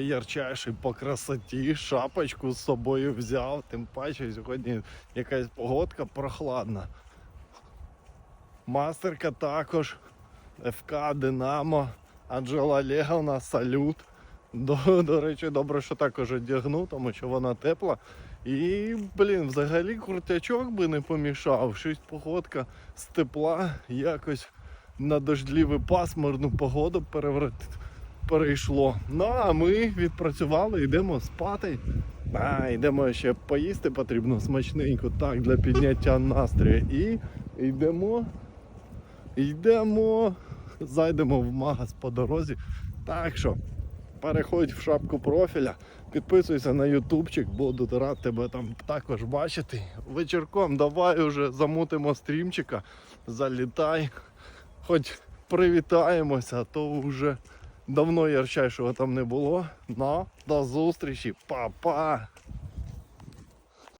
ярчайший по красоті, шапочку з собою взяв, тим паче сьогодні якась погодка прохладна. Мастерка також, ФК Динамо, Анджела Олеговна, салют. До, до речі, добре, що також одягнув, тому що вона тепла. І, блін, взагалі крутячок би не помішав. Щось погодка з тепла якось на дождливу пасмурну погоду переврат... перейшло. Ну а ми відпрацювали, йдемо спати. А, йдемо ще поїсти потрібно смачненько, так, для підняття настрою. І йдемо, йдемо, зайдемо в магаз по дорозі. Так що, переходь в шапку профіля, підписуйся на ютубчик, буду рад тебе там також бачити. Вечірком давай уже замутимо стрімчика, залітай, хоч привітаємося, а то вже давно ярчайшого там не було. Ну, до зустрічі, па-па!